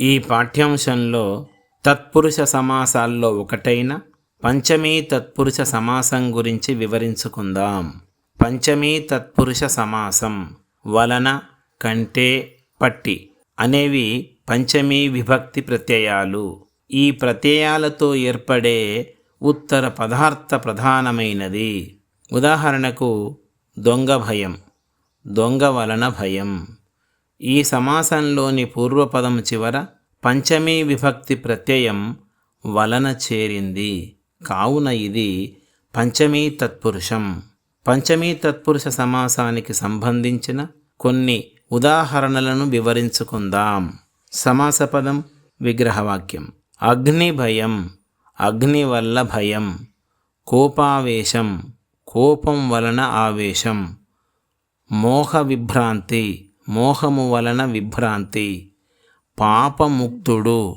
ఈ పాఠ్యాంశంలో తత్పురుష సమాసాల్లో ఒకటైన పంచమీ తత్పురుష సమాసం గురించి వివరించుకుందాం. పంచమీ తత్పురుష సమాసం వలన కంటే పట్టి అనేవి పంచమీ విభక్తి ప్రత్యయాలు. ఈ ప్రత్యయాలతో ఏర్పడే ఉత్తర పదార్థ ప్రధానమైనది. ఉదాహరణకు దొంగ భయం దొంగ వలన భయం. ఈ సమాసంలోని పూర్వపదం చివర పంచమీ విభక్తి ప్రత్యయం వలన చేరింది. కావున ఇది పంచమీ తత్పురుషం. పంచమీ తత్పురుష సమాసానికి సంబంధించిన కొన్ని ఉదాహరణలను వివరించుకుందాం. సమాసపదం విగ్రహవాక్యం. అగ్ని భయం అగ్ని వల్ల భయం కోపావేశం కోపం వలన ఆవేశం మోహ విభ్రాంతి మోహము వలన విభ్రాంతి. పాపముక్తుడు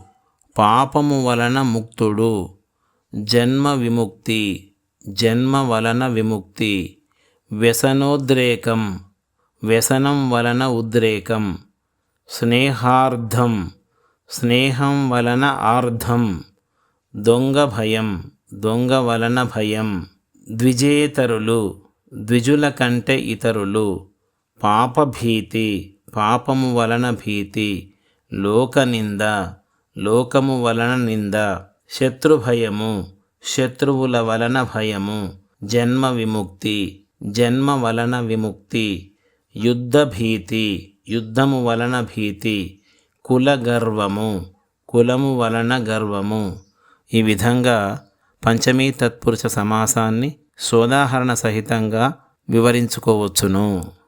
పాపము వలన ముక్తుడు. జన్మ విముక్తి జన్మ వలన విముక్తి. వ్యసనోద్రేకం వ్యసనం వలన ఉద్రేకం. స్నేహార్థం స్నేహం వలన ఆర్ధం దొంగ భయం దొంగ వలన భయం. ద్విజేతరులు ద్విజుల కంటే ఇతరులు. పాపభీతి పాపము వలన భీతి లోకనింద లోకము వలన నింద శత్రుభయము శత్రువుల వలన భయము జన్మ విముక్తి జన్మ వలన విముక్తి యుద్ధభీతి యుద్ధము వలన భీతి కుల గర్వము కులము వలన గర్వము. ఈ విధంగా పంచమీ తత్పురుష సమాసాన్ని సోదాహరణ సహితంగా వివరించుకోవచ్చును.